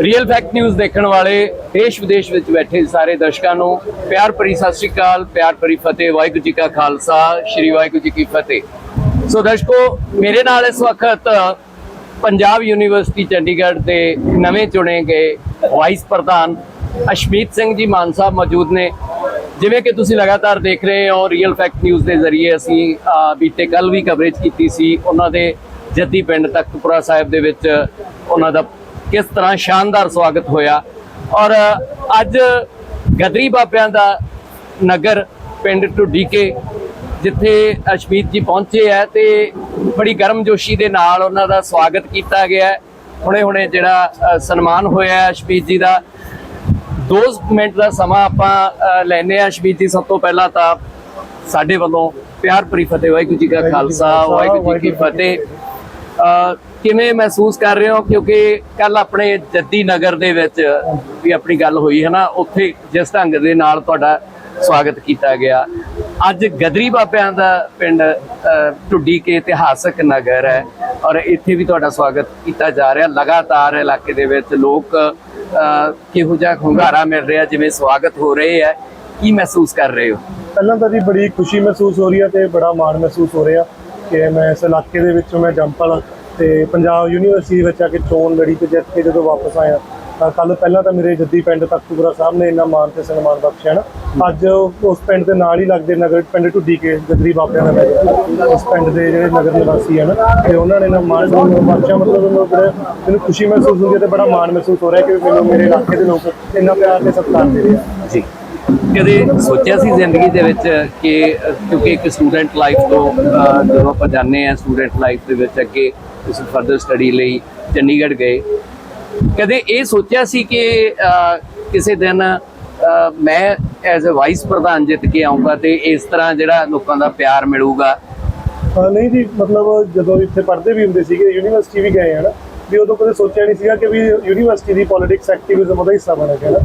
Real fact news ਦੇਖਣ ਵਾਲੇ ਦੇਸ਼ ਵਿਦੇਸ਼ ਵਿੱਚ ਬੈਠੇ ਸਾਰੇ ਦਰਸ਼ਕਾਂ ਨੂੰ ਪਿਆਰ ਭਰੀ ਸਤਿ ਸ਼੍ਰੀ ਅਕਾਲ, ਪਿਆਰ ਭਰੀ ਫਤਿਹ, ਵਾਹਿਗੁਰੂ ਜੀ ਕਾ ਖਾਲਸਾ, ਸ੍ਰੀ ਵਾਹਿਗੁਰੂ ਜੀ ਕੀ ਫਤਿਹ। ਸੋ ਦਰਸ਼ਕੋ, ਮੇਰੇ ਨਾਲ ਇਸ ਵਕਤ ਪੰਜਾਬ ਯੂਨੀਵਰਸਿਟੀ ਚੰਡੀਗੜ੍ਹ ਦੇ ਨਵੇਂ ਚੁਣੇ ਗਏ ਵਾਈਸ ਪ੍ਰਧਾਨ ਅਸ਼ਮੀਤ ਸਿੰਘ ਜੀ ਮਾਨ ਸਾਹਿਬ ਮੌਜੂਦ ਨੇ। ਜਿਵੇਂ ਕਿ ਤੁਸੀਂ ਲਗਾਤਾਰ ਦੇਖ ਰਹੇ ਹੋ ਰੀਅਲ ਫੈਕਟ ਨਿਊਜ਼ ਦੇ ਜ਼ਰੀਏ ਅਸੀਂ ਬੀਤੇ ਕੱਲ ਵੀ ਕਵਰੇਜ ਕੀਤੀ ਸੀ। ਉਹਨਾਂ ਦੇ ਜੱਦੀ ਪਿੰਡ ਤਖਤਪੁਰਾ ਸਾਹਿਬ ਦੇ ਵਿੱਚ ਉਹਨਾਂ ਦਾ ਕਿਸ ਤਰ੍ਹਾਂ ਸ਼ਾਨਦਾਰ ਸਵਾਗਤ ਹੋਇਆ। ਔਰ ਅੱਜ ਗਦਰੀ ਬਾਬਿਆਂ ਦਾ ਨਗਰ ਪਿੰਡ ਢੁੱਡੀਕੇ ਜਿੱਥੇ ਅਸ਼ਮੀਤ ਜੀ ਪਹੁੰਚੇ ਹੈ ਤੇ ਬੜੀ ਗਰਮਜੋਸ਼ੀ ਦੇ ਨਾਲ ਉਹਨਾਂ ਦਾ ਸਵਾਗਤ ਕੀਤਾ ਗਿਆ। ਹੁਣੇ ਹੁਣੇ ਜਿਹੜਾ ਸਨਮਾਨ ਹੋਇਆ ਅਸ਼ਮੀਤ ਜੀ ਦਾ। 2 ਮਿੰਟ ਦਾ ਸਮਾਂ ਆਪਾਂ ਅ, ਲੈਨੇ ਆ ਅਸ਼ਮੀਤ ਜੀ ਸਭ ਤੋਂ ਪਹਿਲਾਂ ਤਾਂ ਸਾਡੇ ਵੱਲੋਂ ਪਿਆਰ ਭਰੀ ਫਤਿਹ ਵਾਹਿਗੁਰੂ ਜੀ ਕਾ ਖਾਲਸਾ ਵਾਹਿਗੁਰੂ ਜੀ ਕੀ ਫਤਿਹ। ਕਿਵੇਂ ਮਹਿਸੂਸ ਕਰ ਰਹੇ ਹੋ? ਕਿਉਂਕਿ ਕੱਲ ਆਪਣੇ ਜੱਦੀ ਨਗਰ ਦੇ ਵਿੱਚ ਵੀ ਆਪਣੀ ਗੱਲ ਹੋਈ ਹੈ ਨਾ ਉੱਥੇ ਜਿਸ ਢੰਗ ਦੇ ਨਾਲ ਤੁਹਾਡਾ ਸਵਾਗਤ ਕੀਤਾ ਗਿਆ। ਅੱਜ ਗਦਰੀ ਬਾਬਿਆਂ ਦਾ ਪਿੰਡ ਅ, ਢੁੱਡੀ ਕੇ ਇਤਿਹਾਸਕ ਨਗਰ ਹੈ ਔਰ ਇੱਥੇ ਵੀ ਤੁਹਾਡਾ ਸਵਾਗਤ ਕੀਤਾ ਜਾ ਰਿਹਾ। ਲਗਾਤਾਰ ਇਲਾਕੇ ਦੇ ਵਿੱਚ ਲੋਕ ਕਿਹੋ ਜਿਹਾ ਹੁੰਗਾਰਾ ਮਿਲ ਰਿਹਾ ਜਿਵੇਂ ਸਵਾਗਤ ਹੋ ਰਹੇ ਹੈ ਕੀ ਮਹਿਸੂਸ ਕਰ ਰਹੇ ਹੋ? ਪਹਿਲਾਂ ਤਾਂ ਵੀ ਬੜੀ ਖੁਸ਼ੀ ਮਹਿਸੂਸ ਹੋ ਰਹੀ ਹੈ ਤੇ ਬੜਾ ਮਾਣ ਮਹਿਸੂਸ ਹੋ ਰਿਹਾ ਕਿ ਮੈਂ ਇਸ ਇਲਾਕੇ ਦੇ ਵਿੱਚੋਂ ਮੈਂ ਜੰਪਲ ਤੇ ਪੰਜਾਬ ਯੂਨੀਵਰਸਿਟੀ ਵਿੱਚ ਆ ਕੇ ਚੋਣ ਲੜੀ ਤੇ ਜਿੱਤ ਕੇ ਜਦੋਂ ਵਾਪਸ ਆਇਆ ਤਾਂ ਕੱਲ ਪਹਿਲਾਂ ਤਾਂ ਮੇਰੇ ਜੱਦੀ ਪਿੰਡ ਤਖਤੂਪੁਰਾ ਸਾਹਿਬ ਨੇ ਇੰਨਾ ਮਾਣ ਤੇ ਸਨਮਾਨ ਬਖਸ਼ਿਆ ਨਾ। ਅੱਜ ਉਸ ਪਿੰਡ ਦੇ ਨਾਲ ਹੀ ਲੱਗਦੇ ਨਗਰ ਪਿੰਡ ਢੁੱਡੀ ਕੇ ਗਦਰੀ ਬਾਬਿਆਂ ਦਾ ਨਗਰ ਉਸ ਪਿੰਡ ਦੇ ਜਿਹੜੇ ਨਗਰ ਨਿਵਾਸੀ ਹਨ ਤੇ ਉਹਨਾਂ ਨੇ ਨਾ ਮਾਣ ਸਨਮਾਨ ਬਖਸ਼ਿਆ, ਮਤਲਬ ਮੈਨੂੰ ਬੜਾ ਮੈਨੂੰ ਖੁਸ਼ੀ ਮਹਿਸੂਸ ਹੁੰਦੀ ਹੈ ਤੇ ਬੜਾ ਮਾਣ ਮਹਿਸੂਸ ਹੋ ਰਿਹਾ ਕਿ ਮੈਨੂੰ ਮੇਰੇ ਇਲਾਕੇ ਦੇ ਲੋਕ ਇੰਨਾ ਪਿਆਰ ਤੇ ਸਤਿਕਾਰ ਦੇ ਰਹੇ ਆ। ਜੀ। ਕਦੇ ਸੋਚਿਆ ਸੀ ਜ਼ਿੰਦਗੀ ਦੇ ਵਿੱਚ ਕਿ ਕਿਉਂਕਿ ਇੱਕ ਸਟੂਡੈਂਟ ਲਾਈਫ ਤੋਂ ਜਦੋਂ ਆਪਾਂ ਜਾਂਦੇ ਆ ਸਟੂਡੈਂਟ ਲਾਈਫ ਦੇ ਵਿੱਚ ਅੱਗੇ ਤੁਸੀਂ ਫਰਦਰ ਸਟੱਡੀ ਲਈ ਚੰਡੀਗੜ੍ਹ ਗਏ। ਕਦੇ ਇਹ ਸੋਚਿਆ ਸੀ ਕਿ ਕਿਸੇ ਦਿਨ ਮੈਂ ਐਜ਼ ਅ ਵਾਈਸ ਪ੍ਰਧਾਨ ਜਿੱਤ ਕੇ ਆਉਂਗਾ ਤੇ ਇਸ ਤਰ੍ਹਾਂ ਜਿਹੜਾ ਲੋਕਾਂ ਦਾ ਪਿਆਰ ਮਿਲੂਗਾ? ਨਹੀਂ ਜੀ ਮਤਲਬ ਜਦੋਂ ਇੱਥੇ ਪੜ੍ਹਦੇ ਵੀ ਹੁੰਦੇ ਸੀਗੇ ਯੂਨੀਵਰਸਿਟੀ ਵੀ ਗਏ ਹਨ ਵੀ ਉਦੋਂ ਕਦੇ ਸੋਚਿਆ ਨਹੀਂ ਸੀਗਾ ਕਿ ਵੀ ਯੂਨੀਵਰਸਿਟੀ ਦੀ ਪੋਲਿਟਿਕਸ ਐਕਟਿਵਿਜ਼ਮ ਉਹਦਾ ਹਿੱਸਾ ਬਣ ਗਿਆ ਨਾ।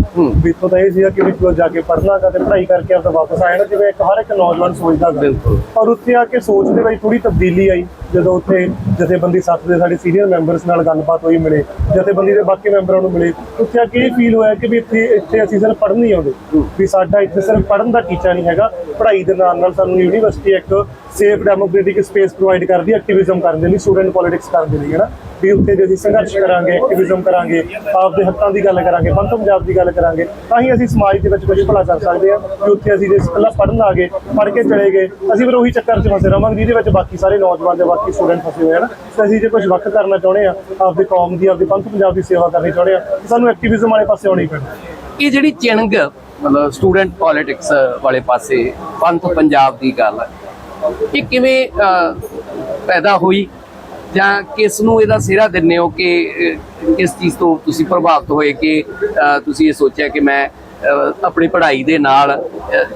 ਵੀ ਇੱਥੋਂ ਤਾਂ ਇਹ ਸੀਗਾ ਕਿ ਵੀ ਜਾ ਕੇ ਪੜ੍ਹਨਾ ਤੇ ਪੜ੍ਹਾਈ ਕਰਕੇ ਆਪਦਾ ਵਾਪਸ ਆਇਆ ਨਾ ਜਿਵੇਂ ਇੱਕ ਹਰ ਇੱਕ ਨੌਜਵਾਨ ਸੋਚਦਾ ਬਿਲਕੁਲ। ਔਰ ਉੱਥੇ ਆ ਕੇ ਸੋਚ ਦੇ ਵਿੱਚ ਥੋੜੀ ਤਬਦੀਲੀ ਆਈ। ਜਦੋਂ ਉੱਥੇ ਜਥੇਬੰਦੀ ਸੱਤ ਦੇ ਸਾਡੇ ਸੀਨੀਅਰ ਮੈਂਬਰਸ ਨਾਲ ਗੱਲਬਾਤ ਹੋਈ ਮਿਲੇ, ਜਥੇਬੰਦੀ ਦੇ ਬਾਕੀ ਮੈਂਬਰਾਂ ਨੂੰ ਮਿਲੇ, ਉੱਥੇ ਆ ਕੇ ਇਹ ਫੀਲ ਹੋਇਆ ਕਿ ਵੀ ਇੱਥੇ ਇੱਥੇ ਅਸੀਂ ਸਿਰਫ ਪੜ੍ਹਨ ਨਹੀਂ ਆਉਂਦੇ, ਵੀ ਸਾਡਾ ਇੱਥੇ ਸਿਰਫ ਪੜ੍ਹਨ ਦਾ ਟੀਚਾ ਨਹੀਂ ਹੈਗਾ, ਪੜ੍ਹਾਈ ਦੇ ਨਾਲ ਨਾਲ ਸਾਨੂੰ ਯੂਨੀਵਰਸਿਟੀ ਇੱਕ ਸੇਫ ਡੈਮੋਕ੍ਰੈਟਿਕ ਸਪੇਸ ਪ੍ਰੋਵਾਈਡ ਕਰਦੀ ਐਕਟਿਵਿਜ਼ਮ ਕਰਨ ਦੇ ਲਈ ਸਟੂਡੈਂਟ ਪੋਲਿਟਿਕਸ ਕਰਨ ਦੇ ਲਈ, ਹੈ ਨਾ? ਵੀ ਉੱਥੇ ਜੇ ਅਸੀਂ ਸੰਘਰਸ਼ ਕਰਾਂਗੇ ਐਕਟਿਵਿਜ਼ਮ ਕਰਾਂਗੇ, ਆਪਦੇ ਹੱਕਾਂ ਦੀ ਗੱਲ ਕਰਾਂਗੇ ਪੰਥ ਪੰਜਾਬ ਦੀ ਗੱਲ ਕਰਾਂਗੇ, ਤਾਂ ਹੀ ਅਸੀਂ ਸਮਾਜ ਦੇ ਵਿੱਚ ਕੁਝ ਭਲਾ ਕਰ ਸਕਦੇ ਹਾਂ ਕਿ ਉੱਥੇ ਅਸੀਂ ਜੇ ਇਕੱਲਾ ਪੜ੍ਹਨ ਆ ਗਏ, ਪੜ੍ਹ ਕੇ ਚਲੇ ਗਏ, ਅਸੀਂ ਫਿਰ ਉਹੀ ਚੱਕਰ 'ਚ ਫਸੇ ਰਵਾਂਗੇ ਜਿਹਦੇ ਵਿੱਚ ਬਾਕੀ ਸਾਰੇ ਨੌਜਵਾਨ ਤੇ ਬਾਕੀ ਸਟੂਡੈਂਟ ਫਸੇ ਹੋਏ ਹਨ ਤੇ ਅਸੀਂ ਜੇ ਕੁਝ ਵੱਖ ਕਰਨਾ ਚਾਹੁੰਦੇ ਆ, ਆਪਦੇ ਕੌਮ ਦੀ, ਆਪਦੇ ਪੰਥ ਪੰਜਾਬ ਦੀ ਸੇਵਾ ਕਰਨੀ ਚਾਹੁੰਦੇ ਆ ਸਾਨੂੰ ਐਕਟਿਵਿਜ਼ਮ ਵਾਲੇ ਪਾਸੇ ਆਉਣਾ ਪੈਣਾ। ਇਹ ਜਿਹੜੀ ਚਿਣਗ, ਮਤਲਬ ਸਟੂਡੈਂਟ ਪੋਲਿਟਿਕਸ ਵਾਲੇ ਪਾਸੇ, ਪੰਥ ਪੰਜਾਬ ਦੀ ਗੱਲ ਹੈ ਇਹ ਕਿਵੇਂ ਪੈਦਾ ਹੋਈ? ਜਾਂ ਕਿਸ ਨੂੰ ਇਹਦਾ ਸਿਹਰਾ ਦਿੰਦੇ ਹੋ ਕਿ ਕਿਸ ਚੀਜ਼ ਤੋਂ ਤੁਸੀਂ ਪ੍ਰਭਾਵਿਤ ਹੋਏ ਕਿ ਤੁਸੀਂ ਇਹ ਸੋਚਿਆ ਕਿ ਮੈਂ ਆਪਣੀ ਪੜ੍ਹਾਈ ਦੇ ਨਾਲ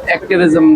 ਐਕਟਿਵਿਜ਼ਮ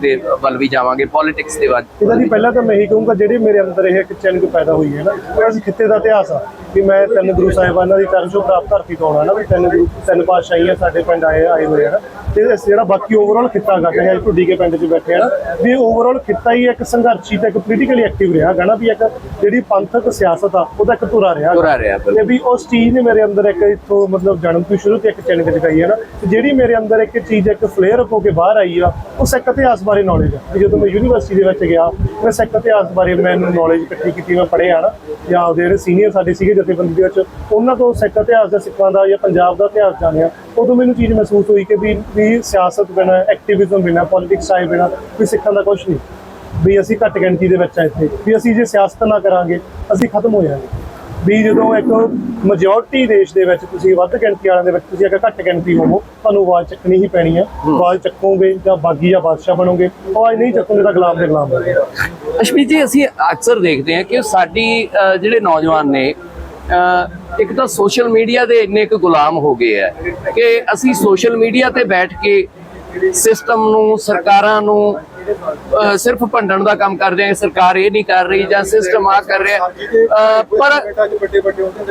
ਦੇ ਵੱਲ ਵੀ ਜਾਵਾਂਗੇ ਪੋਲਿਟਿਕਸ ਦੇ ਵੱਲ। ਇਹਦਾ ਦੀ ਪਹਿਲਾਂ ਤਾਂ ਮੈਂ ਹੀ ਕਹੂੰਗਾ, ਜਿਹੜੀ ਮੇਰੇ ਅੰਦਰ ਇਹ ਇੱਕ ਚਿੰਗ ਪੈਦਾ ਹੋਈ ਹੈ ਨਾ ਉਹ ਅਸੀਂ ਖਿੱਤੇ ਦਾ ਇਤਿਹਾਸ ਆ, ਕਿ ਮੈਂ ਤਿੰਨ ਗੁਰੂ ਸਾਹਿਬਾਨਾਂ ਦੀ ਚਰਨ ਪ੍ਰਾਪਤ ਧਰਤੀ ਤੋਂ ਆਉਣਾ ਨਾ, ਵੀ ਤਿੰਨ ਗੁਰੂ, ਤਿੰਨ ਪਾਤਸ਼ਾਹੀਆਂ ਸਾਡੇ ਪਿੰਡ ਆਏ ਆਏ ਹੋਏ ਆ ਨਾ। ਤੇ ਜਿਹੜਾ ਬਾਕੀ ਓਵਰਆਲ ਖਿੱਤਾ ਗਾ ਚਾਹੇ ਢੁੱਡੀ ਕੇ ਪਿੰਡ 'ਚ ਬੈਠੇ ਆ ਵੀ ਓਵਰਆਲ ਖਿੱਤਾ ਹੀ ਇੱਕ ਸੰਘਰਸ਼ੀ ਤੇ ਇੱਕ ਪੋਲੀਟੀਕਲੀ ਐਕਟਿਵ ਰਿਹਾ ਗਾ ਨਾ ਵੀ ਇੱਕ ਜਿਹੜੀ ਪੰਥਕ ਸਿਆਸਤ ਆ ਉਹਦਾ ਇੱਕ ਧੁਰਾ ਰਿਹਾ। ਤੁਰਾ ਰਿਹਾ। ਤੇ ਵੀ ਉਸ ਚੀਜ਼ ਨੇ ਮੇਰੇ ਅੰਦਰ ਇੱਕ ਇੱਥੋਂ ਮਤਲਬ ਜਨਮ ਤੋਂ ਸ਼ੁਰੂ ਤੋਂ ਇੱਕ ਚਿੰਗ ਜਗਾਈ ਹੈ ਨਾ ਤੇ ਜਿਹੜੀ ਮੇਰੇ ਅੰਦਰ ਇੱਕ ਚੀਜ਼ ਇੱਕ ਫਲੇਅਰ ਹੋ ਕੇ ਬਾਹਰ ਆਈ ਆ ਉਹ ਸਿੱਖ ਇਤਿਹਾਸ ਬਾਰੇ ਨੌਲੇਜ ਆ ਜਦੋਂ ਮੈਂ ਯੂਨੀਵਰਸਿਟੀ ਦੇ ਵਿੱਚ ਗਿਆ ਮੈਂ ਸਿੱਖ ਇਤਿਹਾਸ ਬਾਰੇ ਮੈਨੂੰ ਨੌਲੇਜ ਇਕੱਠੀ ਕੀਤੀ ਮੈਂ ਪੜ੍ਹਿਆ ਨਾ ਜਾਂ ਉਹਦੇ ਜਿਹੜੇ ਸੀਨੀਅਰ ਸਾਡੇ ਸੀਗੇ ਜਥੇਬੰਦੀ ਦੇ ਵਿੱਚ ਉਹਨਾਂ ਤੋਂ ਸਿੱਖ ਇਤਿਹਾਸ ਦਾ ਸਿੱਖਾਂ ਦਾ ਜਾਂ ਪੰਜਾਬ ਦਾ ਇਤਿਹਾਸ ਜਾਣਿਆ ਉਦੋਂ ਮੈਨੂੰ ਚੀਜ਼ ਮਹਿਸੂਸ ਹੋਈ ਕਿ ਵੀ ਵੀ ਸਿਆਸਤ ਬਿਨਾ ਐਕਟਿਵਿਜ਼ਮ ਬਿਨਾ ਪੋਲਿਟਿਕਸ ਆਏ ਬਿਨਾ ਵੀ ਸਿੱਖਾਂ ਦਾ ਕੁਝ ਨਹੀਂ। ਵੀ ਅਸੀਂ ਘੱਟ ਗਿਣਤੀ ਦੇ ਵਿੱਚ ਆ ਇੱਥੇ। ਵੀ ਅਸੀਂ ਜੇ ਸਿਆਸਤ ਨਾ ਕਰਾਂਗੇ ਅਸੀਂ ਖਤਮ ਹੋ ਜਾਵਾਂਗੇ ਵੀ ਜਦੋਂ ਇੱਕ ਮੈਜੋਰਟੀ ਦੇਸ਼ ਦੇ ਵਿੱਚ ਤੁਸੀਂ ਵੱਧ ਗਿਣਤੀ ਵਾਲਿਆਂ ਦੇ ਵਿੱਚ ਤੁਸੀਂ ਇੱਕ ਘੱਟ ਗਿਣਤੀ ਹੋਵੋ ਤੁਹਾਨੂੰ ਆਵਾਜ਼ ਚੱਕਣੀ ਹੀ ਪੈਣੀ ਆ। ਆਵਾਜ਼ ਚੱਕੋਗੇ ਜਾਂ ਬਾਗੀ ਜਾਂ ਬਾਦਸ਼ਾਹ ਬਣੋਗੇ ਆਵਾਜ਼ ਨਹੀਂ ਚੱਕੋਗੇ ਤਾਂ ਗੁਲਾਮ ਦੇ ਗੁਲਾਮ ਬਣੋਗੇ। ਅਸ਼ਮੀਤ ਜੀ ਅਸੀਂ ਅਕਸਰ ਦੇਖਦੇ ਹਾਂ ਕਿ ਸਾਡੀ ਜਿਹੜੇ ਨੌਜਵਾਨ ਨੇ ਇੱਕ ਤਾਂ ਸੋਸ਼ਲ ਮੀਡੀਆ ਦੇ ਇੰਨੇ ਕੁ ਗੁਲਾਮ ਹੋ ਗਏ ਆ ਕਿ ਅਸੀਂ ਸੋਸ਼ਲ ਮੀਡੀਆ ਤੇ ਬੈਠ ਕੇ ਸਿਸਟਮ ਨੂੰ, ਸਰਕਾਰਾਂ ਨੂੰ ਸਿਰਫ ਭੰਡਣ ਦਾ ਕੰਮ ਕਰਦੇ ਆ ਸਰਕਾਰ ਇਹ ਨਹੀਂ ਕਰ ਰਹੀ ਜਾਂ ਸਿਸਟਮ ਆ ਕਰ ਰਿਹਾ। ਪਰ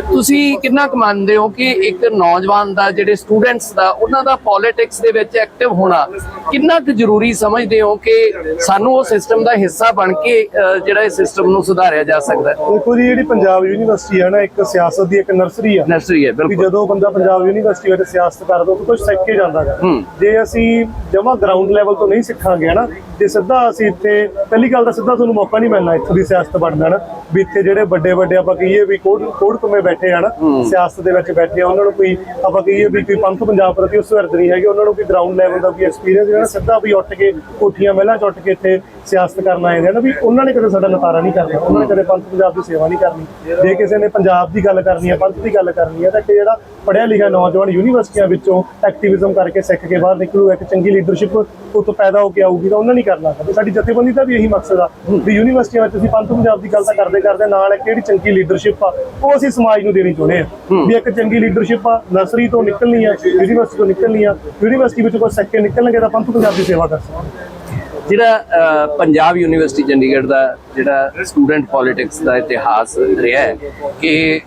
ਤੁਸੀਂ ਕਿੰਨਾ ਕੁ ਮੰਨਦੇ ਹੋ ਕਿ ਇੱਕ ਨੌਜਵਾਨ ਦਾ ਜਿਹੜੇ ਸਟੂਡੈਂਟਸ ਦਾ ਉਹਨਾਂ ਦਾ ਪੋਲਿਟਿਕਸ ਦੇ ਵਿੱਚ ਐਕਟਿਵ ਹੋਣਾ ਕਿੰਨਾ ਕੁ ਜ਼ਰੂਰੀ ਸਮਝਦੇ ਹੋ ਕਿ ਸਾਨੂੰ ਉਹ ਸਿਸਟਮ ਦਾ ਹਿੱਸਾ ਬਣ ਕੇ ਜਿਹੜਾ ਇਹ ਸਿਸਟਮ ਨੂੰ ਸੁਧਾਰਿਆ ਜਾ ਸਕਦਾ ਹੈ? ਦੇਖੋ ਜੀ ਜਿਹੜੀ ਪੰਜਾਬ ਯੂਨੀਵਰਸਿਟੀ ਹੈ ਨਾ ਇੱਕ ਸਿਆਸਤ ਦੀ ਇੱਕ ਨਰਸਰੀ ਆ। ਨਰਸਰੀ ਹੈ ਬਿਲਕੁਲ। ਜਦੋਂ ਬੰਦਾ ਪੰਜਾਬ ਯੂਨੀਵਰਸਿਟੀ ਵਿੱਚ ਸਿਆਸਤ ਕਰਦਾ ਉਹ ਕੁਝ ਸਿੱਖ ਕੇ ਜਾਂਦਾ ਹੈ ਹੂੰ। ਜੇ ਅਸੀਂ ਜਮਾ ਗਰਾਊਂਡ ਲੈਵਲ ਤੋਂ ਨਹੀਂ ਸਿੱਖਾਂਗੇ ਨਾ ਜੇ ਸਿੱਧਾ ਅਸੀਂ ਇੱਥੇ ਪਹਿਲੀ ਗੱਲ ਤਾਂ ਸਿੱਧਾ ਤੁਹਾਨੂੰ ਮੌਕਾ ਨਹੀਂ ਮਿਲਣਾ ਇੱਥੋਂ ਦੀ ਸਿਆਸਤ ਬਣਦਾ ਨਾ ਵੀ ਇੱਥੇ ਜਿਹੜੇ ਵੱਡੇ ਵੱਡੇ ਆਪਾਂ ਕਹੀਏ ਵੀ ਕੋੜ ਕੋੜ ਤੁਮੇ ਬੈਠੇ ਆ ਨਾ ਸਿਆਸਤ ਦੇ ਵਿੱਚ ਬੈਠੇ ਆ ਉਹਨਾਂ ਨੂੰ ਕੋਈ ਆਪਾਂ ਕਹੀਏ ਵੀ ਕੋਈ ਪੰਥ ਪੰਜਾਬ ਪ੍ਰਤੀ ਉਸ ਵਰਤ ਨਹੀਂ ਹੈਗੀ ਉਹਨਾਂ ਨੂੰ ਕੋਈ ਗਰਾਊਂਡ ਲੈਵਲ ਦਾ ਕੋਈ ਐਕਸਪੀਰੀਅੰਸ ਜਿਹੜਾ ਸਿੱਧਾ ਵੀ ਉੱਠ ਕੇ ਕੋਠੀਆਂ ਮਹਿਲਾਂ ਚ ਉੱਠ ਕੇ ਇੱਥੇ ਸਿਆਸਤ ਕਰਨ ਆਏ ਨੇ ਨਾ ਵੀ ਉਹਨਾਂ ਨੇ ਕਦੇ ਸਾਡਾ ਨਤਾਰਾ ਨਹੀਂ ਕਰਨਾ ਉਹਨਾਂ ਨੇ ਕਦੇ ਪੰਥ ਪੰਜਾਬ ਦੀ ਸੇਵਾ ਨਹੀਂ ਕਰਨੀ। ਜੇ ਕਿਸੇ ਨੇ ਪੰਜਾਬ ਦੀ ਗੱਲ ਕਰਨੀ ਹੈ ਪੰਥ ਦੀ ਗੱਲ ਕਰਨੀ ਹੈ ਤਾਂ ਕਿ ਜਿਹੜਾ ਪੜ੍ਹਿਆ ਲਿਖਿਆ ਨੌਜਵਾਨ ਯੂਨੀਵਰਸਿਟੀਆਂ ਵਿੱਚੋਂ ਐਕਟਿਵਿਜ਼ਮ ਕਰਕੇ ਸਿੱਖ ਕੇ ਬਾਹਰ ਨਿਕਲੂ ਇੱਕ ਚੰਗੀ ਲੀਡਰਸ਼ਿਪ ਤੋਂ ਪੈਦਾ ਹੋ ਕੇ ਆਊਗੀ ਤਾਂ ਉਹਨਾਂ ਨਹੀਂ ਕਰਨਾ ਸਾਡੀ ਜਥੇਬੰਦੀ ਦਾ ਵੀ ਇਹੀ ਮਕਸਦ ਆ ਵੀ ਯੂਨੀਵਰਸਿਟੀਆਂ ਵਿੱਚ ਅਸੀਂ ਪੰਥ ਪੰਜਾਬ ਦੀ ਗੱਲ ਤਾਂ ਕਰਦੇ ਕਰਦੇ ਨਾਲ ਇੱਕ ਜਿਹੜੀ ਚੰਗੀ ਲੀਡਰਸ਼ਿਪ ਆ ਉਹ ਅਸੀਂ ਸਮਾਜ ਨੂੰ ਦੇਣੀ ਚਾਹੁੰਦੇ ਆ ਵੀ ਇੱਕ ਚੰਗੀ ਲੀਡਰਸ਼ਿਪ ਆ ਨਰਸਰੀ ਤੋਂ ਨਿਕਲਣੀ ਆ ਯੂਨੀਵਰਸਿਟੀ ਤੋਂ ਨਿਕਲਣੀ ਆ ਯੂਨੀਵਰਸਿਟੀ ਵਿੱਚੋਂ ਕੋਈ ਸਿੱਖ ਕੇ ਨਿਕਲਣਗੇ ਤਾਂ ਪੰਥ ਪੰਜਾਬ ਦੀ ਸੇਵਾ ਕਰ ਸਕਦੇ ਜਿਹੜਾ ਪੰਜਾਬ ਯੂਨੀਵਰਸਿਟੀ ਚੰਡੀਗੜ੍ਹ ਦਾ ਜਿਹੜਾ ਸਟੂਡੈਂਟ ਪੋਲਿਟਿਕਸ ਦਾ ਇਤਿਹਾਸ ਰਿਹਾ ਹੈ ਕਿ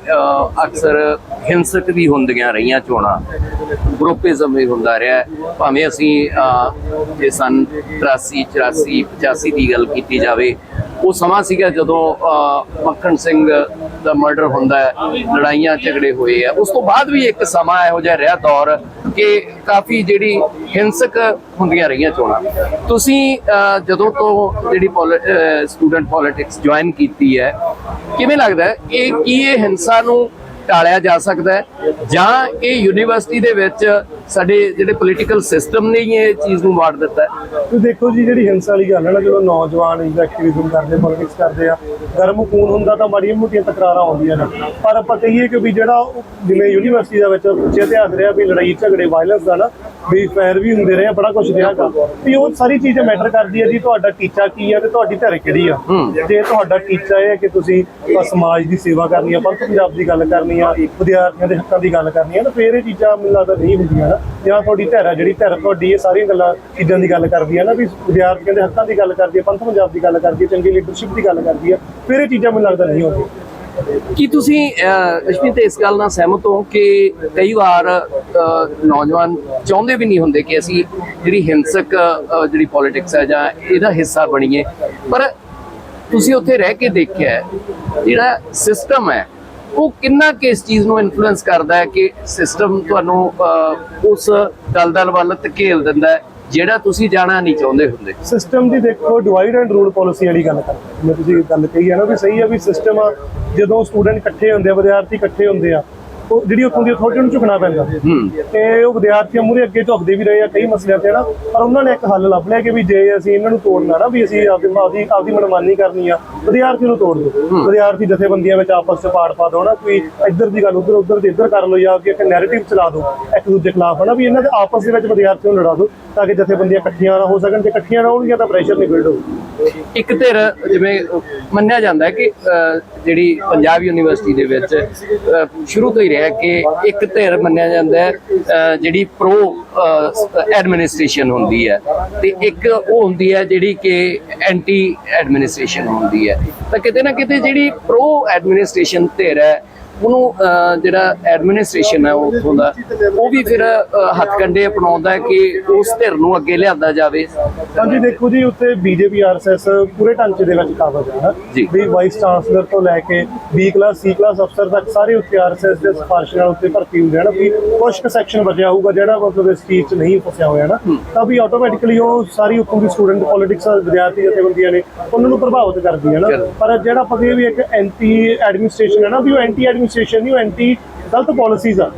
ਅਕਸਰ ਹਿੰਸਕ ਵੀ ਹੁੰਦੀਆਂ ਰਹੀਆਂ ਚੋਣਾਂ ਗਰੁੱਪਿਜ਼ਮ ਵੀ ਹੁੰਦਾ ਰਿਹਾ ਭਾਵੇਂ ਅਸੀਂ ਅਹ, ਜੇ ਸਨ 83 84 85 ਦੀ ਗੱਲ ਕੀਤੀ ਜਾਵੇ ਉਹ ਸਮਾਂ ਸੀਗਾ ਜਦੋਂ ਮੱਖਣ ਸਿੰਘ ਦਾ ਮਰਡਰ ਹੁੰਦਾ ਹੈ, ਲੜਾਈਆਂ ਝਗੜੇ ਹੋਏ ਆ। ਉਸ ਤੋਂ ਬਾਅਦ ਵੀ ਇੱਕ ਸਮਾਂ ਇਹੋ ਜਿਹਾ ਰਿਹਾ ਦੌਰ ਕਿ ਕਾਫੀ ਜਿਹੜੀ ਹਿੰਸਕ ਹੁੰਦੀਆਂ ਰਹੀਆਂ ਚੋਣਾਂ। ਤੁਸੀਂ ਜਦੋਂ ਤੋਂ ਜਿਹੜੀ ਸਟੂਡੈਂਟ ਪੋਲਿਟਿਕਸ ਜੁਆਇਨ ਕੀਤੀ ਹੈ, ਕਿਵੇਂ ਲੱਗਦਾ ਹੈ ਇਹ ਕੀ ਇਹ ਹਿੰਸਾ ਨੂੰ ਟਾਲਿਆ ਜਾ ਸਕਦਾ ਹੈ ਜਾਂ ਇਹ ਯੂਨੀਵਰਸਿਟੀ ਦੇ ਵਿੱਚ ਸਾਡੇ ਜਿਹੜੇ ਪੋਲੀਟੀਕਲ ਸਿਸਟਮ ਨੇ ਹੀ ਇਹ ਚੀਜ਼ ਨੂੰ ਵਾੜ ਦਿੱਤਾ ਹੈ। ਤੁਸੀਂ ਦੇਖੋ ਜੀ ਜਿਹੜੀ ਹਿੰਸਾ ਵਾਲੀ ਗੱਲ ਹੈ ਨਾ ਜਦੋਂ ਨੌਜਵਾਨ ਐਕਟਿਵਿਜ਼ਮ ਕਰਦੇ ਪੋਲਿਟਿਕਸ ਕਰਦੇ ਆ ਗਰਮ ਖੂਨ ਹੁੰਦਾ ਤਾਂ ਮਾੜੀਆਂ ਮੋਟੀਆਂ ਤਕਰਾਰਾਂ ਆਉਂਦੀਆਂ ਨੇ। ਪਰ ਆਪਾਂ ਕਹੀਏ ਕਿ ਵੀ ਜਿਹੜਾ ਜਿਵੇਂ ਯੂਨੀਵਰਸਿਟੀ ਦਾ ਵਿੱਚ ਪਿੱਛੇ ਇਤਿਹਾਸ ਰਿਹਾ ਵੀ ਲੜਾਈ ਝਗੜੇ ਵਾਇਲੈਂਸ ਦਾ ਨਾ ਵੀ ਫਾਇਰ ਵੀ ਹੁੰਦੇ ਰਹੇ ਆ, ਬੜਾ ਕੁਝ ਰਿਹਾ ਵੀ ਉਹ ਸਾਰੀ ਚੀਜ਼ ਮੈਟਰ ਕਰਦੀ ਹੈ ਜੀ ਤੁਹਾਡਾ ਟੀਚਾ ਕੀ ਹੈ ਤੇ ਤੁਹਾਡੀ ਧਿਰ ਕਿਹੜੀ ਆ? ਜੇ ਤੁਹਾਡਾ ਟੀਚਾ ਇਹ ਹੈ ਕਿ ਤੁਸੀਂ ਸਮਾਜ ਦੀ ਸੇਵਾ ਕਰਨੀ ਆ ਪੰਥ ਪੰਜਾਬ ਦੀ ਗੱਲ ਕਰਨੀ ਆ ਵਿਦਿਆਰਥੀਆਂ ਦੇ ਹੱਕਾਂ ਦੀ ਗੱਲ ਕਰਨੀ ਆ ਤਾਂ ਫੇਰ ਇਹ ਚੀਜ਼ਾਂ ਮੈਨੂੰ ਲੱਗਦਾ ਨਹੀਂ ਹੁੰਦੀਆਂ ਨਾ। ਜਾਂ ਤੁਹਾਡੀ ਧਿਰ ਆ, ਜਿਹੜੀ ਧਿਰ ਤੁਹਾਡੀ ਇਹ ਸਾਰੀਆਂ ਗੱਲਾਂ ਚੀਜ਼ਾਂ ਦੀ ਗੱਲ ਕਰਦੀ ਆ ਨਾ, ਵੀ ਵਿਦਿਆਰਥੀਆਂ ਦੇ ਹੱਕਾਂ ਦੀ ਗੱਲ ਕਰਦੀ ਆ, ਪੰਥ ਪੰਜਾਬ ਦੀ ਗੱਲ ਕਰਦੀ ਆ, ਚੰਗੀ ਲੀਡਰਸ਼ਿਪ ਦੀ ਗੱਲ ਕਰਦੀ ਆ, ਫਿਰ ਇਹ ਚੀਜ਼ਾਂ ਮੈਨੂੰ ਲੱਗਦਾ ਨਹੀਂ ਹੁੰਦੀਆਂ ਕੀ ਤੁਸੀਂ ਅਸ਼ਮੀ ਇਸ ਗੱਲ ਨਾਲ ਸਹਿਮਤ ਹੋ ਕਿ ਕਈ ਵਾਰ ਨੌਜਵਾਨ ਚਾਹੁੰਦੇ ਵੀ ਨਹੀਂ ਹੁੰਦੇ ਕਿ ਅਸੀਂ ਜਿਹੜੀ ਹਿੰਸਕ ਜਿਹੜੀ ਪੋਲਿਟਿਕਸ ਹੈ ਜਾਂ ਇਹਦਾ ਹਿੱਸਾ ਬਣੀਏ? ਪਰ ਤੁਸੀਂ ਉੱਥੇ ਰਹਿ ਕੇ ਦੇਖਿਆ ਜਿਹੜਾ ਸਿਸਟਮ ਹੈ ਉਹ ਕਿੰਨਾ ਕਿ ਇਸ ਚੀਜ਼ ਨੂੰ ਇਨਫਲੂਐਂਸ ਕਰਦਾ ਹੈ ਕਿ ਸਿਸਟਮ ਤੁਹਾਨੂੰ ਅਹ, ਉਸ ਦਲਦਲ ਵੱਲ ਧਕੇਲ ਦਿੰਦਾ ਹੈ ਜਿਹੜਾ ਤੁਸੀਂ ਜਾਣਾ ਨਹੀਂ ਚਾਹੁੰਦੇ ਹੁੰਦੇ? ਸਿਸਟਮ ਦੀ ਦੇਖੋ ਡਿਵਾਈਡ ਐਂਡ ਰੂਲ ਪਾਲਿਸੀ ਵਾਲੀ ਗੱਲ ਕਰਦੇ ਜਿਵੇਂ ਤੁਸੀਂ ਗੱਲ ਕਹੀ ਹੈ ਨਾ ਵੀ ਸਹੀ ਹੈ ਵੀ ਸਿਸਟਮ ਆ ਜਦੋਂ ਸਟੂਡੈਂਟ ਇਕੱਠੇ ਹੁੰਦੇ ਆ ਵਿਦਿਆਰਥੀ ਇਕੱਠੇ ਹੁੰਦੇ ਆ ਉਹ ਜਿਹੜੀ ਉੱਥੋਂ ਦੀ ਅਥਾਰਟੀ ਨੂੰ ਝੁਕਣਾ ਪੈਂਦਾ। ਤੇ ਉਹ ਵਿਦਿਆਰਥੀਆਂ ਮੂਰੇ ਅੱਗੇ ਝੁਕਦੇ ਵੀ ਰਹੇ ਆ ਕਈ ਮਸਲਿਆਂ ਤੇ ਨਾ ਪਰ ਉਹਨਾਂ ਨੇ ਇੱਕ ਹੱਲ ਲੱਭ ਲਿਆ ਕਿ ਵੀ ਜੇ ਅਸੀਂ ਇਹਨਾਂ ਨੂੰ ਤੋੜਨਾ ਨਾ ਵੀ ਅਸੀਂ ਆਪਦੀ ਆਪਦੀ ਆਪਦੀ ਮਨਮਾਨੀ ਕਰਨੀ ਆ ਵਿਦਿਆਰਥੀ ਨੂੰ ਤੋੜ ਦਿਓ। ਵਿਦਿਆਰਥੀ ਜਥੇਬੰਦੀਆਂ ਵਿੱਚ ਆਪਸ ਚ ਪਾੜ ਪਾ ਦੋ ਨਾ ਕੋਈ ਇੱਧਰ ਦੀ ਗੱਲ ਉੱਧਰ ਉੱਧਰ ਦੀ ਇੱਧਰ ਕਰ ਲਓ ਜਾਂ ਕਿ ਇੱਕ ਨੈਰੇਟਿਵ ਚਲਾ ਦਿਓ ਇੱਕ ਦੂਜੇ ਖਿਲਾਫ ਹਨਾ ਵੀ ਇਹਨਾਂ ਦੇ ਆਪਸ ਦੇ ਵਿੱਚ ਵਿਦਿਆਰਥੀਆਂ ਨੂੰ ਲੜਾ ਦਿਓ ਤਾਂ ਕਿ ਜਥੇਬੰਦੀਆਂ ਇਕੱਠੀਆਂ ਨਾ ਹੋ ਸਕਣ। ਜੇ ਇਕੱਠੀਆਂ ਹੋਣਗੀਆਂ ਤਾਂ ਪ੍ਰੈਸ਼ਰ ਨਹੀਂ ਬਿਲਡ ਹੋਊ ਇੱਕ ਧਿਰ ਜਿਵੇਂ ਮੰਨਿਆ ਜਾਂਦਾ ਹੈ ਕਿ ਜਿਹੜੀ ਪੰਜਾਬ ਯੂਨੀਵਰਸਿਟੀ ਦੇ ਵਿੱਚ ਸ਼ੁਰੂ ਤੋਂ ਹੀ ਰਿਹਾ ਕਿ ਇੱਕ ਧਿਰ ਮੰਨਿਆ ਜਾਂਦਾ ਹੈ ਅਹ, ਜਿਹੜੀ ਪ੍ਰੋ ਐਡਮਿਨਿਸਟ੍ਰੇਸ਼ਨ ਹੁੰਦੀ ਹੈ। ਤੇ ਇੱਕ ਉਹ ਹੁੰਦੀ ਹੈ ਜਿਹੜੀ ਕਿ ਐਂਟੀ ਐਡਮਿਨਿਸਟ੍ਰੇਸ਼ਨ ਹੁੰਦੀ ਹੈ। ਤਾਂ ਕਿਤੇ ਨਾ ਕਿਤੇ ਜਿਹੜੀ ਪ੍ਰੋ ਐਡਮਿਨਿਸਟ੍ਰੇਸ਼ਨ ਧਿਰ ਹੈ ਉਹਨੂੰ ਜਿਹੜਾ ਐਡਮਿਨਿਸਟ੍ਰੇਸ਼ਨ ਹੈ ਉੱਥੋਂ ਦਾ ਉਹ ਵੀ ਫਿਰ ਹੱਥਕੰਡੇ ਅਪਣਾਉਂਦਾ ਹੈ ਕਿ ਉਸ ਧਿਰ ਨੂੰ ਅੱਗੇ ਲਿਆਂਦਾ ਜਾਵੇ। ਹਾਂਜੀ ਦੇਖੋ ਜੀ ਉੱਥੇ ਬੀਜੇਪੀ ਆਰਐਸਐਸ ਪੂਰੇ ਢਾਂਚੇ ਦੇ ਵਿੱਚ ਕਾਬਜ ਹੈ। ਵੀ ਵਾਈਸ ਚਾਂਸਲਰ ਤੋਂ ਲੈ ਕੇ ਬੀ ਕਲਾਸ ਸੀ ਕਲਾਸ ਅਫਸਰ ਤੱਕ ਸਾਰੇ ਉੱਥੇ ਆਰਐਸਐਸ ਦੇ ਸਿਫਾਰਿਸ਼ ਨਾਲ ਉੱਤੇ ਭਰਤੀ ਹੁੰਦੇ ਹਨ ਵੀ ਕੁਝ ਕੁ ਸੈਕਸ਼ਨ ਬਚਿਆ ਹੋਊਗਾ ਜਿਹੜਾ ਮਤਲਬ ਇਸ ਚੀਜ਼ 'ਚ ਨਹੀਂ ਫਸਿਆ ਹੋਇਆ ਨਾ ਤਾਂ ਵੀ ਆਟੋਮੈਟਿਕਲੀ ਉਹ ਸਾਰੀ ਉੱਥੋਂ ਦੀ ਸਟੂਡੈਂਟ ਪੋਲਿਟਿਕਸ ਵਿਦਿਆਰਥੀ ਜਥੇਬੰਦੀਆਂ ਨੇ ਉਹਨਾਂ ਨੂੰ ਪ੍ਰਭਾਵਿਤ ਕਰਦੀ ਹੈ ਨਾ ਪਰ ਜਿਹੜਾ ਆਪਾਂ ਕਹੀਏ ਵੀ ਇੱਕ ਐਂਟੀ ਐਡਮਿਨਿਸਟ੍ਰੇਸ਼ਨ ਹੈ ਨਾ ਵੀ ਉਹ ਐਂਟੀ ਐਡਮਿਨਿਸਟ੍ਰੇਸ਼ਨ ਨਹੀਂ ਉਹ ਐਂਟੀ ਗਲਤ ਪਾਲਿਸੀਜ਼ ਆ।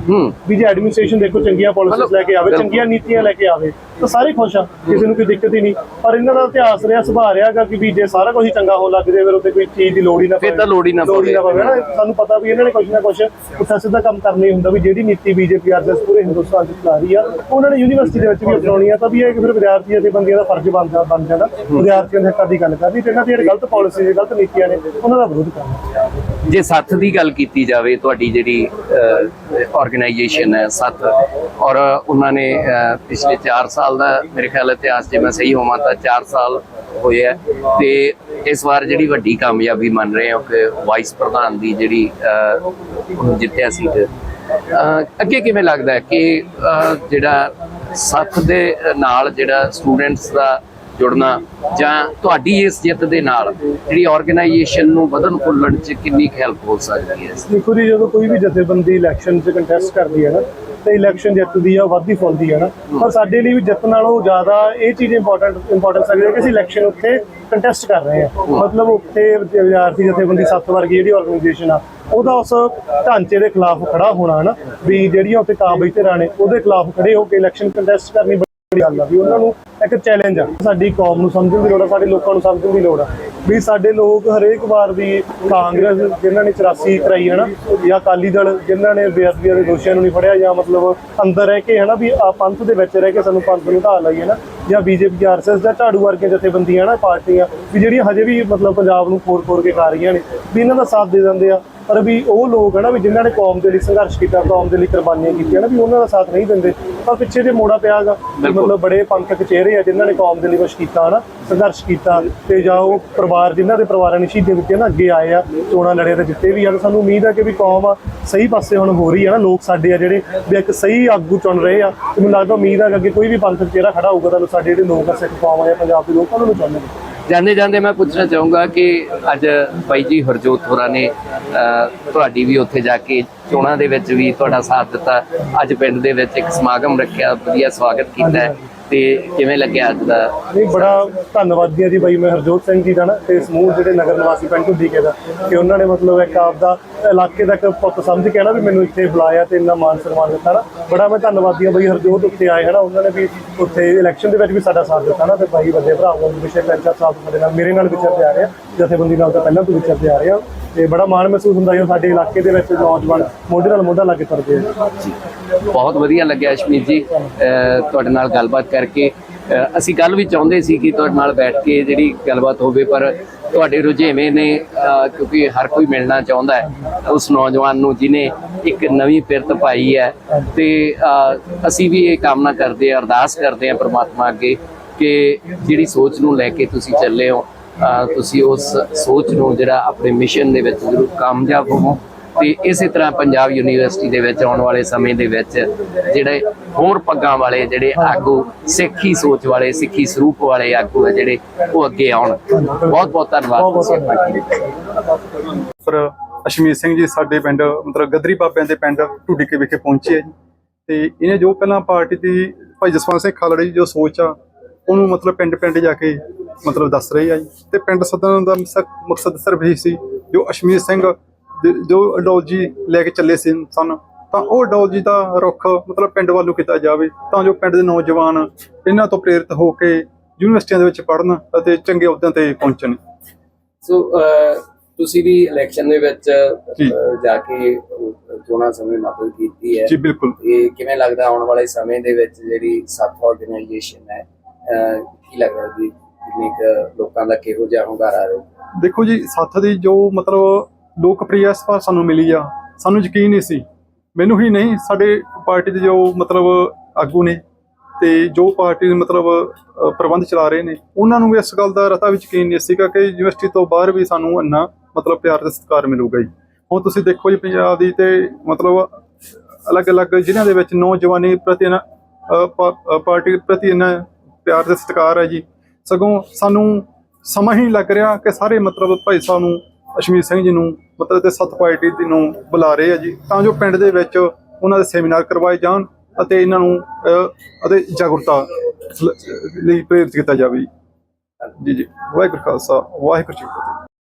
ਵੀ ਜੇ ਐਡਮਿਨਿਸਟ੍ਰੇਸ਼ਨ ਦੇਖੋ ਚੰਗੀਆਂ ਪਾਲਿਸੀਜ਼ ਲੈ ਕੇ ਆਵੇ। ਚੰਗੀਆਂ ਨੀਤੀਆਂ ਲੈ ਕੇ ਆਵੇ। ਤਾਂ ਸਾਰੇ ਖੁਸ਼ ਆ ਕਿਸੇ ਨੂੰ ਕੋਈ ਦਿੱਕਤ ਹੀ ਨਹੀਂ। ਪਰ ਇਹਨਾਂ ਦਾ ਇਤਿਹਾਸ ਰਿਹਾ ਸੁਭਾਅ ਰਿਹਾਗਾ ਕਿ ਵੀ ਜੇ ਸਾਰਾ ਕੁਝ ਹੀ ਚੰਗਾ ਹੋਣ ਲੱਗ ਜਾਵੇ ਫਿਰ ਉੱਤੇ ਕੋਈ ਚੀਜ਼ ਦੀ ਲੋੜ ਹੀ ਨਾ ਫਿਰ ਤਾਂ ਲੋੜ ਹੀ ਨਾ ਹੀ ਪਵੇ। ਪਵੇ ਨਾ ਸਾਨੂੰ ਪਤਾ ਵੀ ਇਹਨਾਂ ਨੇ ਕੁਝ ਨਾ ਕੁਝ ਪੁੱਠਾ ਸਿੱਧਾ ਕੰਮ ਕਰਨਾ ਹੀ ਹੁੰਦਾ ਵੀ ਜਿਹੜੀ ਨੀਤੀ ਬੀਜੇਪੀ ਆਰਐਸ ਪੂਰੇ ਹਿੰਦੁਸਤਾਨ 'ਚ ਚਲਾ ਰਹੀ ਆ ਉਹਨਾਂ ਨੇ ਯੂਨੀਵਰਸਿਟੀ ਦੇ ਵਿੱਚ ਵੀ ਅਪਣਾਉਣੀ ਆ ਤਾਂ ਵੀ ਇਹ ਕਿ ਫਿਰ ਵਿਦਿਆਰਥੀਆਂ ਦੇ ਬੰਦਿਆਂ ਦਾ ਫਰਜ਼ ਬਣਦਾ ਬਣ ਜਾਂਦਾ ਵਿਦਿਆਰਥੀਆਂ ਦੇ ਹੱਕਾਂ ਦੀ ਗੱਲ ਕਰਨੀ ਤੇ ਇਹਨਾਂ ਦੀ ਜਿਹੜੀ ਗਲਤ ਪਾਲਿਸੀ ਗਲਤ ਨੀਤੀਆਂ ਨੇ ਉਹਨਾਂ ਦਾ ਵਿਰੋਧ ਕਰਨਾ। ਜੇ ਸੱਥ ਦੀ ਗੱਲ ਕੀਤੀ ਜਾਵੇ ਤੁਹਾਡੀ ਜਿਹੜੀ ਆਰਗੇਨਾਈਜੇਸ਼ਨ ਹੈ ਸੱਥ ਔਰ ਉਹਨਾਂ ਨੇ ਪਿਛਲੇ 4 ਸਾਲ ਦਾ ਮੇਰੇ ਖਿਆਲ ਇਤਿਹਾਸ ਜੇ ਮੈਂ ਸਹੀ ਹੋਵਾਂ ਤਾਂ 4 ਸਾਲ ਹੋਏ ਆ। ਤੇ ਇਸ ਵਾਰ ਜਿਹੜੀ ਵੱਡੀ ਕਾਮਯਾਬੀ ਮੰਨ ਰਹੇ ਹਾਂ ਕਿ ਵਾਈਸ ਪ੍ਰਧਾਨ ਦੀ ਜਿਹੜੀ ਜਿੱਤਿਆ ਸੀ ਅੱਗੇ ਕਿਵੇਂ ਲੱਗਦਾ ਕਿ ਜਿਹੜਾ ਸੱਥ ਦੇ ਨਾਲ ਜਿਹੜਾ ਸਟੂਡੈਂਟਸ ਦਾ ਜੁੜਨਾ ਜਾਂ ਤੁਹਾਡੀ ਇਸ ਜਿੱਤ ਦੇ ਨਾਲ ਜਿਹੜੀ ਆਰਗੇਨਾਈਜੇਸ਼ਨ ਨੂੰ ਵਧਣ ਫੁੱਲਣ ਚ ਕਿੰਨੀ ਹੈਲਪ ਹੋ ਸਕਦੀ ਹੈ ਦੇਖੋ ਜੀ, ਜਦੋਂ ਕੋਈ ਵੀ ਜਥੇਬੰਦੀ ਇਲੈਕਸ਼ਨ 'ਚ ਕੰਟੈਸਟ ਕਰਦੀ ਹੈ ਨਾ, ਤੇ ਇਲੈਕਸ਼ਨ ਜਿੱਤਦੀ ਆ ਵੱਧਦੀ ਫੁੱਲਦੀ ਹੈ ਨਾ, ਪਰ ਸਾਡੇ ਲਈ ਵੀ ਜਿੱਤ ਨਾਲੋਂ ਜ਼ਿਆਦਾ ਇਹ ਚੀਜ਼ ਇੰਪੋਰਟੈਂਟ ਇੰਪੋਰਟੈਂਸ ਹੈ ਕਿ ਅਸੀਂ ਇਲੈਕਸ਼ਨ ਉੱਥੇ ਕੰਟੈਸਟ ਕਰ ਰਹੇ ਹਾਂ। ਮਤਲਬ ਉੱਥੇ ਵਿਦਿਆਰਥੀ ਜਥੇਬੰਦੀ ਸੱਤ ਵਰਗੀ ਜਿਹੜੀ ਆਰਗੇਨਾਈਜੇਸ਼ਨ ਆ, ਉਹਦਾ ਉਸ ਢਾਂਚੇ ਦੇ ਖਿਲਾਫ ਖੜਾ ਹੋਣਾ ਨਾ, ਵੀ ਜਿਹੜੀਆਂ ਉੱਥੇ ਕਾਬਜ ਧਿਰਾਂ ਨੇ, ਉਹਦੇ ਖਿਲਾਫ ਖੜੇ ਹੋ ਕੇ ਇਲੈਕਸ਼ਨ ਕੰਟੈਸਟ ਕਰਨੀ ਗੱਲ ਆ ਵੀ ਉਹਨਾਂ ਨੂੰ ਇੱਕ ਚੈਲੰਜ ਆ, ਸਾਡੀ ਕੌਮ ਨੂੰ ਸਮਝਣ ਦੀ ਲੋੜ ਆ, ਸਾਡੇ ਲੋਕਾਂ ਨੂੰ ਸਮਝਣ ਦੀ ਲੋੜ ਆ। ਵੀ ਸਾਡੇ ਲੋਕ ਹਰੇਕ ਵਾਰ ਵੀ ਕਾਂਗਰਸ ਜਿਨ੍ਹਾਂ ਨੇ 84 ਕਰਾਈ ਹੈ ਨਾ, ਜਾਂ ਅਕਾਲੀ ਦਲ ਜਿਨ੍ਹਾਂ ਨੇ ਬੇਅਦਬੀਆਂ ਦੇ ਦੋਸ਼ੀਆਂ ਨੂੰ ਨਹੀਂ ਫੜਿਆ, ਜਾਂ ਮਤਲਬ ਅੰਦਰ ਰਹਿ ਕੇ ਹੈ ਨਾ ਵੀ ਆ ਪੰਥ ਦੇ ਵਿੱਚ ਰਹਿ ਕੇ ਸਾਨੂੰ ਪੰਥ ਨੂੰ ਢਾਲ ਲਈ ਹੈ ਨਾ, ਜਾਂ ਬੀਜੇਪੀ ਆਰਐਸਐਸ ਜਾਂ ਝਾੜੂ ਵਰਗੀਆਂ ਜਥੇਬੰਦੀਆਂ ਨਾ, ਪਾਰਟੀਆਂ, ਵੀ ਜਿਹੜੀਆਂ ਹਜੇ ਵੀ ਮਤਲਬ ਪੰਜਾਬ ਨੂੰ ਫੋੜ-ਫੋੜ ਕੇ ਖਾ ਰਹੀਆਂ ਨੇ, ਵੀ ਇਹਨਾਂ ਦਾ ਸਾਥ ਦੇ ਦਿੰਦੇ ਆ। ਪਰ ਵੀ ਉਹ ਲੋਕ ਹੈ ਨਾ ਵੀ ਜਿਨ੍ਹਾਂ ਨੇ ਕੌਮ ਦੇ ਲਈ ਸੰਘਰਸ਼ ਕੀਤਾ ਕੌਮ ਦੇ ਲਈ ਕੁਰਬਾਨੀਆਂ ਕੀਤੀਆਂ ਨਾ ਵੀ ਉਹਨਾਂ ਦਾ ਸਾਥ ਨਹੀਂ ਦਿੰਦੇ। ਪਰ ਪਿੱਛੇ ਜੇ ਮੋੜਾ ਪਿਆਗਾ। ਮਤਲਬ ਬੜੇ ਪੰਥਕ ਚਿਹਰੇ ਆ ਜਿਨ੍ਹਾਂ ਨੇ ਕੌਮ ਦੇ ਲਈ ਕੁਛ ਕੀਤਾ ਨਾ ਸੰਘਰਸ਼ ਕੀਤਾ ਤੇ ਜਾਂ ਉਹ ਪਰਿਵਾਰ ਜਿਨ੍ਹਾਂ ਦੇ ਪਰਿਵਾਰਾਂ ਨੇ ਸ਼ਹੀਦੀਆਂ ਦਿੱਤੀਆਂ ਨਾ ਅੱਗੇ ਆਏ ਆ ਚੋਣਾਂ ਲੜੇ ਤੇ ਜਿੱਤੇ ਵੀ ਆ ਤੇ ਸਾਨੂੰ ਉਮੀਦ ਹੈ ਕਿ ਵੀ ਕੌਮ ਆ ਸਹੀ ਪਾਸੇ ਹੁਣ ਹੋ ਰਹੀ ਆ ਨਾ ਲੋਕ ਸਾਡੇ ਆ ਜਿਹੜੇ ਵੀ ਇੱਕ ਸਹੀ ਆਗੂ ਚੁਣ ਰਹੇ ਆ। ਤੇ ਮੈਨੂੰ ਲੱਗਦਾ ਉਮੀਦ ਹੈ ਕਿ ਅੱਗੇ ਕੋਈ ਵੀ ਪੰਥਕ ਚਿਹਰਾ ਖੜਾ ਹੋਊਗਾ ਤਾਂ ਸਾਡੇ ਜਿਹੜੇ ਲੋਕ ਆ ਸਿੱਖ ਕੌਮ ਆ ਜਾਂ ਪੰਜਾਬ ਦੇ ਲੋਕ ਉਹਨਾਂ ਨੂੰ ਚੁਣਨਗੇ ਜਾਂਦੇ ਜਾਂਦੇ ਮੈਂ ਪੁੱਛਣਾ ਚਾਹੂੰਗਾ ਕਿ ਅੱਜ ਭਾਈ ਜੀ ਹਰਜੋਤ ਹੋਰਾਂ ਨੇ ਤੁਹਾਡੀ ਵੀ ਉੱਥੇ ਜਾ ਕੇ ਚੋਣਾਂ ਦੇ ਵਿੱਚ ਵੀ ਤੁਹਾਡਾ ਸਾਥ ਦਿੱਤਾ। ਅੱਜ ਪਿੰਡ ਦੇ ਵਿੱਚ ਇੱਕ ਸਮਾਗਮ ਰੱਖਿਆ, ਵਧੀਆ ਸਵਾਗਤ ਕੀਤਾ ਤੇ ਕਿਵੇਂ ਲੱਗਿਆ ਅੱਜ ਦਾ? ਨਹੀਂ, ਬੜਾ ਧੰਨਵਾਦੀ ਆ ਜੀ ਬਾਈ। ਮੈਂ ਹਰਜੋਤ ਸਿੰਘ ਜੀ ਦਾ ਨਾ, ਤੇ ਸਮੂਹ ਜਿਹੜੇ ਨਗਰ ਨਿਵਾਸੀ ਪਿੰਡ ਢੁੱਡੀਕੇ ਦਾ ਕਿ ਉਹਨਾਂ ਨੇ ਮਤਲਬ ਇੱਕ ਆਪਦਾ ਇਲਾਕੇ ਤੱਕ ਪੁੱਤ ਸਮਝ ਕੇ ਨਾ ਵੀ ਮੈਨੂੰ ਇੱਥੇ ਬੁਲਾਇਆ ਤੇ ਇੰਨਾ ਮਾਨ ਸਨਮਾਨ ਦਿੱਤਾ ਨਾ। ਬੜਾ ਮੈਂ ਧੰਨਵਾਦੀ ਆ ਬਈ ਹਰਜੋਤ ਉੱਥੇ ਆਏ ਹਨਾ ਉਹਨਾਂ ਨੇ ਵੀ ਉੱਥੇ ਇਲੈਕਸ਼ਨ ਦੇ ਵਿੱਚ ਵੀ ਸਾਡਾ ਸਾਥ ਦਿੱਤਾ ਨਾ ਤੇ ਬਾਈ ਵੱਡੇ ਭਰਾ ਨੂੰ ਵਿਸ਼ੇ ਪੈਂਚਾ ਸਾਹਿਬ ਸਾਡੇ ਨਾਲ ਮੇਰੇ ਨਾਲ ਵਿਚਰਦੇ ਆ ਰਹੇ ਆ ਜਥੇਬੰਦੀ ਨਾਲ ਤਾਂ ਪਹਿਲਾਂ ਤੋਂ ਵਿਚਰਦੇ ਆ ਰਹੇ ਆ। ਤੇ ਬੜਾ ਮਾਣ ਮਹਿਸੂਸ ਹੁੰਦਾ ਹੈ ਸਾਡੇ ਇਲਾਕੇ ਦੇ ਵਿੱਚ ਨੌਜਵਾਨ ਮੋਢੇ ਨਾਲ ਮੋਢਾ ਲਾ ਕੇ ਤੁਰਦੇ ਆ। ਬਹੁਤ ਵਧੀਆ ਲੱਗਿਆ ਅਸ਼ਮੀਤ ਜੀ ਅਹ, ਤੁਹਾਡੇ ਨਾਲ ਗੱਲਬਾਤ ਕਰਕੇ। ਅਸੀਂ ਗੱਲ ਵੀ ਚਾਹੁੰਦੇ ਸੀ ਕਿ ਤੁਹਾਡੇ ਨਾਲ ਬੈਠ ਕੇ ਜਿਹੜੀ ਗੱਲਬਾਤ ਹੋਵੇ, ਪਰ ਤੁਹਾਡੇ ਰੁਝੇਵੇਂ ਨੇ ਕਿਉਂਕਿ ਹਰ ਕੋਈ ਮਿਲਣਾ ਚਾਹੁੰਦਾ ਹੈ। ਉਸ ਨੌਜਵਾਨ ਨੂੰ ਜਿਨੇ ਇੱਕ ਨਵੀਂ ਪਿਰਤ ਪਾਈ ਹੈ ਤੇ ਅਸੀਂ ਵੀ ਇਹ ਕਾਮਨਾ ਕਰਦੇ ਹਾਂ, ਅਰਦਾਸ ਕਰਦੇ ਹਾਂ ਪ੍ਰਮਾਤਮਾ ਅੱਗੇ ਕਿ ਜਿਹੜੀ ਸੋਚ ਨੂੰ ਲੈ ਕੇ ਤੁਸੀਂ ਚੱਲੇ ਹੋ ਤੁਸੀਂ ਉਸ ਸੋਚ ਨੂੰ ਜਿਹੜਾ ਆਪਣੇ ਮਿਸ਼ਨ ਦੇ ਵਿੱਚ ਜ਼ਰੂਰ ਕਾਮਯਾਬ ਹੋਵੋ। ਤੇ ਇਸੇ ਤਰ੍ਹਾਂ ਪੰਜਾਬ ਯੂਨੀਵਰਸਿਟੀ ਦੇ ਵਿੱਚ ਆਉਣ ਵਾਲੇ ਸਮੇਂ ਦੇ ਵਿੱਚ ਜਿਹੜੇ ਹੋਰ ਪੱਗਾਂ ਵਾਲੇ, ਜਿਹੜੇ ਆਗੂ, ਸਿੱਖੀ ਸੋਚ ਵਾਲੇ, ਸਿੱਖੀ ਸਰੂਪ ਵਾਲੇ ਆਗੂ ਹੈ ਜਿਹੜੇ, ਉਹ ਅੱਗੇ ਆਉਣ। ਬਹੁਤ ਬਹੁਤ ਧੰਨਵਾਦ। ਬਹੁਤ ਅਸ਼ਮੀਤ ਸਿੰਘ ਜੀ, ਸਾਡੇ ਪਿੰਡ, ਮਤਲਬ ਗਦਰੀ ਬਾਬਿਆਂ ਦੇ ਪਿੰਡ ਢੁੱਡੀਕੇ ਵਿਖੇ ਪਹੁੰਚੇ ਆ ਜੀ। ਤੇ ਇਹਨੇ ਜੋ ਪਹਿਲਾਂ ਪਾਰਟੀ ਦੀ, ਭਾਈ ਜਸਵੰਤ ਸਿੰਘ ਖਾਲੜੇ ਦੀ ਜੋ ਸੋਚ ਆ, ਉਹਨੂੰ ਮਤਲਬ ਪਿੰਡ ਪਿੰਡ ਜਾ ਕੇ ਮਤਲਬ ਦੱਸ ਰਹੇ ਆ ਜੀ। ਤੇ ਪਿੰਡ ਸਦਨ ਦਾ ਮਕਸਦ ਸਿਰਫ ਇਹ ਸੀ, ਜੋ ਅਸ਼ਮੀਤ ਸਿੰਘ ਜੋ ਅਡੋਲਜੀ ਲੈ ਕੇ ਚੱਲੇ ਸੀ ਸਨ ਤਾਂ ਉਹ ਅਡੋਲਜੀ ਦਾ ਰੁੱਖ ਮਤਲਬ ਪਿੰਡ ਵੱਲ ਕੀਤਾ ਜਾਵੇ ਤਾਂ ਜੋ ਪਿੰਡ ਦੇ ਨੌਜਵਾਨ ਇਹਨਾਂ ਤੋਂ ਪ੍ਰੇਰਿਤ ਹੋ ਕੇ ਯੂਨੀਵਰਸਿਟੀਆਂ ਦੇ ਵਿੱਚ ਪੜ੍ਹਨ ਅਤੇ ਚੰਗੇ ਅਹੁਦਿਆਂ ਤੇ ਪਹੁੰਚਣ। ਸੋ ਤੁਸੀਂ ਵੀ ਇਲੈਕਸ਼ਨ ਦੇ ਵਿੱਚ ਜੀ। ਜਾ ਕੇ ਚੋਣਾਂ ਸਮੇਂ ਮਦਦ ਕੀਤੀ ਹੈ। ਜੀ ਬਿਲਕੁਲ। ਇਹ ਕਿਵੇਂ ਲੱਗਦਾ ਆਉਣ ਵਾਲੇ ਸਮੇਂ ਦੇ ਵਿੱਚ ਜਿਹੜੀ ਸੱਤ ਆਰਗੇਨਾਈਜੇਸ਼ਨ ਹੈ ਕੀ ਲੱਗਦਾ ਵੀ ਕਿੰਨੇ ਲੋਕਾਂ ਦਾ ਕਿਹੋ ਜਿਹਾ ਹੁੰਗਾਰਾ ਰਹੂ? ਦੇਖੋ ਜੀ ਸੱਥ ਦੀ ਜੋ ਮਤਲਬ ਲੋਕਪ੍ਰਿਯ ਸਭਾ ਸਾਨੂੰ ਮਿਲੀ ਆ। ਸਾਨੂੰ ਯਕੀਨ ਨਹੀਂ ਸੀ। ਮੈਨੂੰ ਹੀ ਨਹੀਂ, ਸਾਡੇ ਪਾਰਟੀ ਦੇ ਜੋ ਮਤਲਬ ਆਗੂ ਨੇ ਤੇ ਜੋ ਪਾਰਟੀ ਦੇ ਮਤਲਬ ਪ੍ਰਬੰਧ ਚਲਾ ਰਹੇ ਨੇ, ਉਹਨਾਂ ਨੂੰ ਵੀ ਇਸ ਗੱਲ ਦਾ ਰਤਾ ਵਿੱਚ ਯਕੀਨ ਨਹੀਂ ਸੀਗਾ ਕਿ ਯੂਨੀਵਰਸਿਟੀ ਤੋਂ ਬਾਹਰ ਵੀ ਸਾਨੂੰ ਇੰਨਾ ਮਤਲਬ ਪਿਆਰ ਤੇ ਸਤਿਕਾਰ ਮਿਲੂਗਾ ਜੀ। ਹੁਣ ਤੁਸੀਂ ਦੇਖੋ ਜੀ ਪੰਜਾਬ ਦੀ ਤੇ ਮਤਲਬ ਅਲੱਗ-ਅਲੱਗ ਜ਼ਿਲ੍ਹਿਆਂ ਦੇ ਵਿੱਚ ਨੌਜਵਾਨੀ ਪ੍ਰਤੀ ਨਾ ਪਾਰਟੀ ਪ੍ਰਤੀ ਇੰਨਾ ਪਿਆਰ ਤੇ ਸਤਿਕਾਰ ਹੈ ਜੀ। ਸਗੋਂ ਸਾਨੂੰ ਸਮਾਂ ਹੀ ਲੱਗ ਰਿਹਾ ਕਿ ਸਾਰੇ ਮਤਲਬ ਭਾਈ ਸਾਹਿਬ ਨੂੰ ਅਸ਼ਮੀਤ ਸਿੰਘ ਜੀ ਨੂੰ, ਮਤਲਬ ਤੇ ਸੱਤ ਪਾਰਟੀ ਦੀ ਨੂੰ ਬੁਲਾ ਰਹੇ ਆ ਜੀ। ਤਾਂ ਜੋ ਪਿੰਡ ਦੇ ਵਿੱਚ ਉਹਨਾਂ ਦੇ ਸੈਮੀਨਾਰ ਕਰਵਾਏ ਜਾਣ ਅਤੇ ਇਹਨਾਂ ਨੂੰ ਅਤੇ ਜਾਗਰੂਕਤਾ ਲਈ ਪ੍ਰੇਰਿਤ ਕੀਤਾ ਜਾਵੇ। ਜੀ ਜੀ। ਵਾਹਿਗੁਰੂ ਖਾਲਸਾ, ਵਾਹਿਗੁਰੂ ਜੀ ਫਤਿਹ।